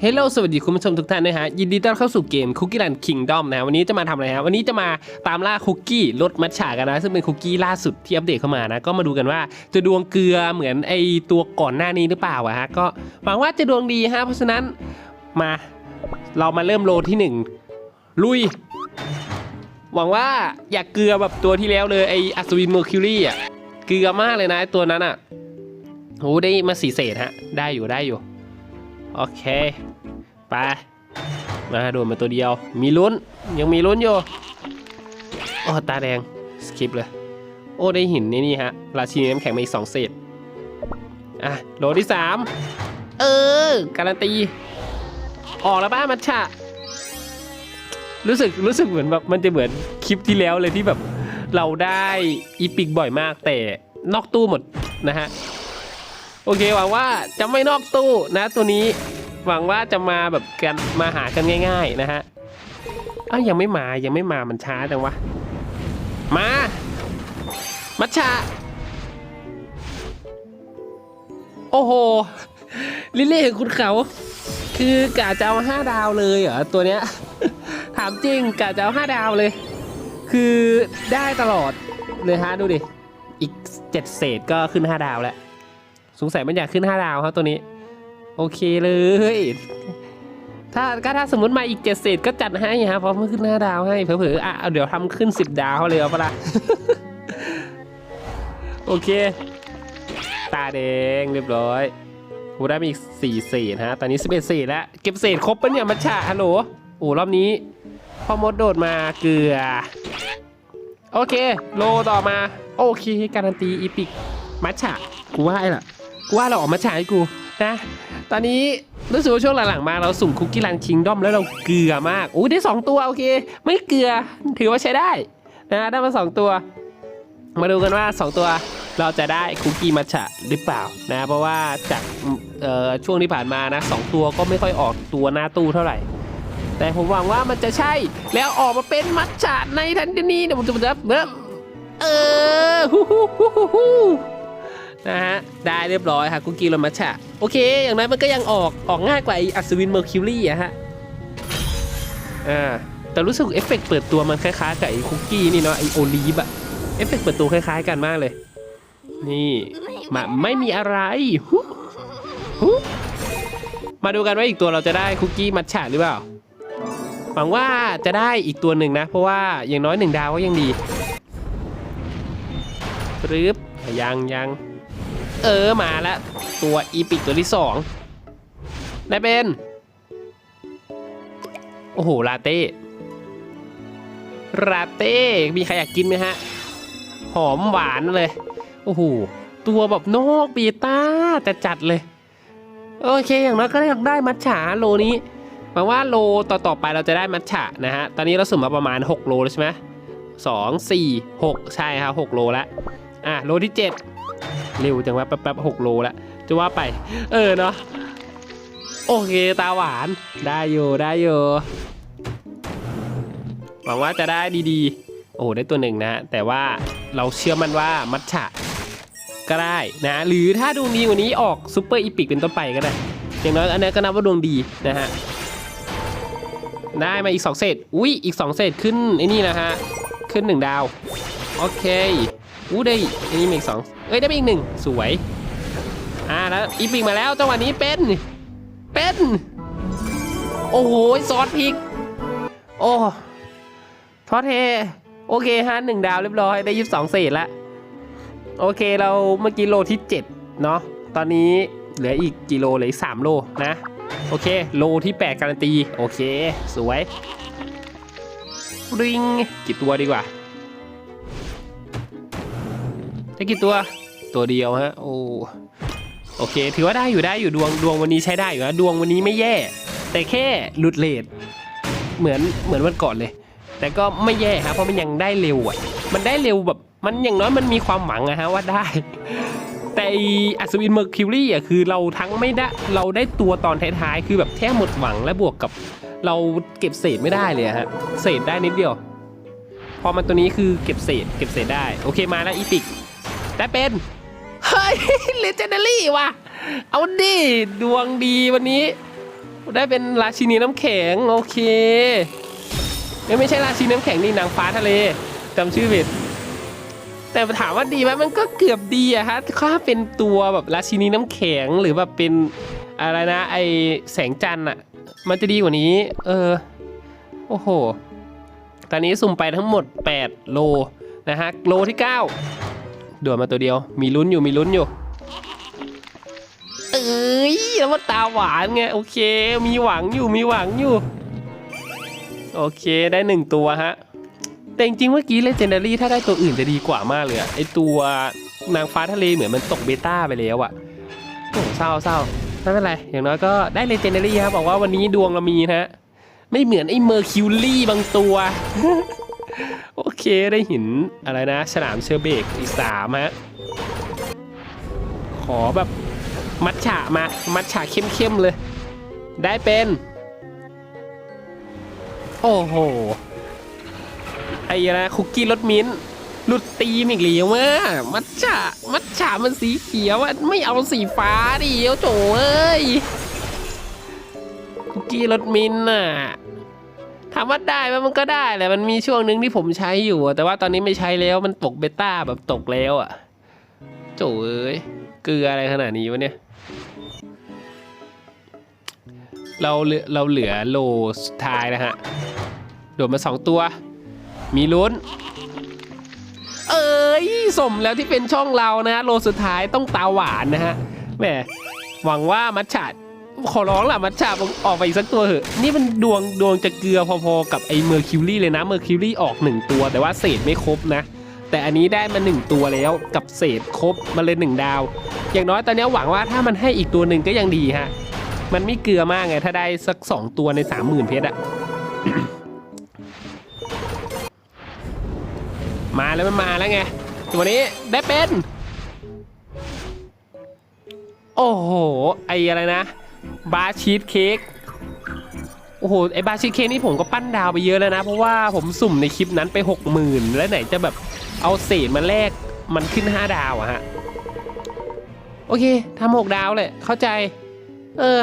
เฮลโลสวัสดีคุณผู้ชมทุกท่านนะฮะ ยินดีต้อนรับเข้าสู่เกมคุกกี้ a ันคิงดอมนะวันนี้จะมาทำอะไรฮะ วันนี้จะมาตามล่าคุกกี้รสมัทฉะกันนะ ซึ่งเป็นคุกกี้ล่าสุดที่อัปเดตเข้ามานะ ก็มาดูกันว่าจะดวงเกลือเหมือนไอตัวก่อนหน้านี้หรือเปล่าอะฮะ ก็หวังว่าจะดวงดีฮะ เพราะฉะนั้นมาเรามาเริ่มโลที่หนึ่งลุย หวังว่าอยากเกลือแบบตัวที่แล้วเลยไออัศวินเมอร์คิวรี่อะเกลือมากเลยนะตัวนั้นอะโอ้ได้มาสีเศษฮะ ได้อยู่ได้อยู่ โอเค ไป มาโดนมาตัวเดียว มีลุ้น ยังมีลุ้นอยู่โอ้ตาแดง สคิปเลย โอ้ ได้หินนี่นี่ฮะ ราชินีน้ำแข็งมาอีกสองเศษ อะ โหลที่สามเออ การันตี ออกแล้วป้ามัชชะ รู้สึก รู้สึกเหมือนแบบมันจะเหมือนคลิปที่แล้วเลยที่แบบ เราได้อีปิกบ่อยมากแต่นอกตู้หมดนะฮะ โอเคหวังว่าจะไม่นอกตู้นะตัวนี้หวังว่าจะมาแบบกันมาหากันง่าย ๆนะฮะอ้าวยังไม่มายังไม่มามันช้าจังวะมา มัชชาโอ้โหลิเล่ของคุณเขา คือกะจะเอาห้าดาวเลยเหรอตัวเนี้ยถามจริงกะจะเอาห้าดาวเลย คือได้ตลอดเลยฮะดูดิ อีกเจ็ดเศษก็ขึ้นห้าดาวแล้ว สงสัยมันอยากขึ้น5ดาวครับตัวนี้ โอเคเลย ถ้าก็ถ้าสมมติมาอีกเจ็ดเศษก็จัดให้ฮะเพราะมันขึ้น5ดาวให้เผลอๆอะเดี๋ยวทำขึ้น10ดาวเลยเอาปะล่ะโอเค ตาแดงเรียบร้อยกูได้มาอีก4เศษฮะตอนนี้11เศษแล้วเก็บเศษครบปะเนี่ยมัชชาฮัลโหลโอ้รอบนี้พ่อมดโดดมาเกลือ โอเค โลต่อมา โอเค การันตีอีพิก มัชชะกูว่าไอ้ล่ะ กูว่าเราออกมาฉายกูนะ ตอนนี้รู้สึกว่าช่วงหลังๆมาเราสุ่มคุกกี้รันคิงดอมแล้วเราเกลือมากอู้ได้ 2 ตัวโอเค ไม่เกลือถือว่าใช้ได้นะได้มา 2 ตัว มาดูกันว่า 2 ตัวเราจะได้คุกกี้มัทฉะหรือเปล่านะเพราะว่าจากเอ่อช่วงที่ผ่านมานะสองตัวก็ไม่ค่อยออกตัวหน้าตู้เท่าไหร่ แต่ผมหวังว่ามันจะใช่แล้วออกมาเป็นมัทฉะในทันทีนี้เดี๋ยวผมจะจะเออฮู้ฮู้ฮู้ฮู้ นะฮะ ได้เรียบร้อยค่ะคุกกี้โรมัชชะโอเค อย่างน้อยมันก็ยังออกออกง่ายกว่าไออัศวินเมอร์คิวรี่อะฮะ อ่า แต่รู้สึกเอฟเฟกต์เปิดตัวมันคล้ายๆกับไอคุกกี้นี่เนาะไอโอลีฟอะเอฟเฟกต์เปิดตัวคล้ายๆกันมากเลย นี่มาไม่มีอะไรฮุฮุมาดูกันว่าอีกตัวเราจะได้คุกกี้มัทฉะหรือเปล่า หวังว่าจะได้อีกตัวหนึ่งนะ เพราะว่าอย่างน้อยหนึ่งดาวก็ยังดีปรึบยังยัง เออมาแล้วตัวอีพิกตัวที่สองได้เป็น โอ้โหลาเต้ลาเต้มีใครอยากกินไหมฮะ หอมหวานเลย โอ้โหตัวแบบนอกปีต้าจะจัดเลย โอเคอย่างน้อยก็ได้ได้มัทฉาโลนี้หวังว่าโลต่อๆไปเราจะได้มัทฉะนะฮะ ตอนนี้เราสุ่มมาประมาณ 6 โลใช่ไหมสองสี่หกใช่ครับหกโลแล้วอะโลที่ 7 เร็วจังว่าแป๊บๆหกโลแล้วจะว่าไป เออเนาะโอเคตาหวานได้อยู่ได้อยู่หวังว่าจะได้ดีๆ โอ้ได้ตัวหนึ่งนะ แต่ว่าเราเชื่อมันว่ามัทฉะก็ได้นะ หรือถ้าดวงดีกว่านี้ออกซูเปอร์อีพิกเป็นต้นไปก็ได้อย่างน้อยอันนี้ก็นับว่าดวงดีนะฮะได้มาอีก 2 เศษ อุ้ยอีก 2 เศษขึ้นไอ้นี่นะฮะ ขึ้น 1 ดาว โอเค อู้ได้อันนี้มาอีกสองเอ้ยได้ไปอีกหนึ่งสวย อ่าแล้วอีพิกมาแล้วจังหวะนี้เป็น เป็น โอ้โหซอสพริก โอ้ทอดเท โอเคฮะหนึ่งดาวเรียบร้อยได้ยี่สิบสองเศษละโอเคเราเมื่อกี้โลที่เจ็ดเนาะตอนนี้เหลืออีกกิโลเหลืออีกสามโลนะโอเค โลที่แปดการันตี โอเค สวยริงกี่ตัวดีกว่า ได้กี่ตัว ตัวเดียวฮะ โอ้ โอเค ถือว่าได้อยู่ได้อยู่ดวงดวงวันนี้ใช้ได้อยู่นะดวงวันนี้ไม่แย่ แต่แค่หลุดเลทเหมือนเหมือนวันก่อนเลย แต่ก็ไม่แย่ครับเพราะมันยังได้เร็วอะ มันได้เร็วแบบ มันอย่างน้อยมันมีความหวังอะฮะว่าได้ แต่อัศวินเมอร์คิวรี่อะคือเราทั้งไม่ได้เราได้ตัวตอนท้ายๆ คือแบบแทบหมดหวังและบวกกับ เราเก็บเศษไม่ได้เลยฮะ เศษได้นิดเดียว พอมันตัวนี้คือเก็บเศษ เก็บเศษได้ โอเคมาแล้วอีพิก ได้เป็น เฮ้ยเลเจนดารี่ว่ะ เอาดิดวงดีวันนี้ ได้เป็นราชินีน้ำแข็ง โอเคเอ้ยไม่ใช่ราชินีน้ำแข็งนี่นางฟ้าทะเลจำชื่อผิดแต่ถามว่าดีไหมมันก็เกือบดีอะฮะถ้าเป็นตัวแบบราชินีน้ำแข็งหรือแบบเป็นอะไรนะ ไอแสงจันทร์อะมันจะดีกว่านี้ เออ โอ้โห ตอนนี้สุ่มไปทั้งหมด 8 โลนะฮะ โลที่ 9 ด่วนมาตัวเดียว มีลุ้นอยู่มีลุ้นอยู่ เอ้ยแล้วมันตาหวานไงโอเค มีหวังอยู่มีหวังอยู่ โอเคได้หนึ่งตัวฮะ แต่จริงๆเมื่อกี้เลเจนดารี่ถ้าได้ตัวอื่นจะดีกว่ามากเลยอะไอตัวนางฟ้าทะเลเหมือนมันตกเบต้าไปแล้วอะโอ้เศร้าเศร้าไม่เป็นไร อย่างน้อยก็ได้เลเจนดารี่ครับบอกว่าวันนี้ดวงเรามีนะฮะไม่เหมือนไอ้เมอร์คิวรี่บางตัว โอเคได้หินอะไรนะ ฉลามเชอร์เบกอีกสามฮะ ขอแบบมัดฉะมา มัดฉะเข้มๆเลย ได้เป็น โอ้โห ไอ้นะคุกกี้รสมิ้นหลุดตีมอีกแล้วว่ามัดฉะมัดฉะมันสีเขียวอะไม่เอาสีฟ้าดิเอ้าโจเอ้ยคุกกี้รสมิ้นท์น่ะามว่าได้ไหมมันก็ได้แหละมันมีช่วงหนึ่งที่ผมใช้อยู่ แต่ว่าตอนนี้ไม่ใช้แล้วมันตกเบต้าแบบตกแล้วอะโจเอ้ยเกลืออะไรขนาดนี้วะเนี่ย เราเหลือเราเหลือโลสุดท้ายนะฮะ โดดมาสองตัว มีลุ้น เอ้ยสมแล้วที่เป็นช่องเรานะฮะ โลสุดท้ายต้องตาหวานนะฮะแหมหวังว่ามัชชา ขอร้องล่ะมัชชาออกไปอีกสักตัวเถอะ นี่มันดวงดวงจะเกลือพอๆกับไอ้เมอร์คิวรี่เลยนะ เมอร์คิวรี่ออกหนึ่งตัว แต่ว่าเศษไม่ครบนะ แต่อันนี้ได้มาหนึ่งตัวแล้วกับเศษครบมาเลยหนึ่งดาว อย่างน้อยตอนนี้หวังว่าถ้ามันให้อีกตัวหนึ่งก็ยังดีฮะ มันไม่เกลือมากไง ถ้าได้สักสองตัวในสามหมื่นเพชรอะมาแล้วมันมาแล้วไง ตัวนี้ได้เป็น โอ้โห ไออะไรนะ บาชีสเค้กโอ้โหไอบาชีสเค้กนี่ผมก็ปั้นดาวไปเยอะแล้วนะ เพราะว่าผมสุ่มในคลิปนั้นไปหกหมื่นแล้วไหนจะแบบเอาเศษมาแลกมันขึ้นห้าดาวอะฮะ โอเคทำหกดาวเลยเข้าใจ เออ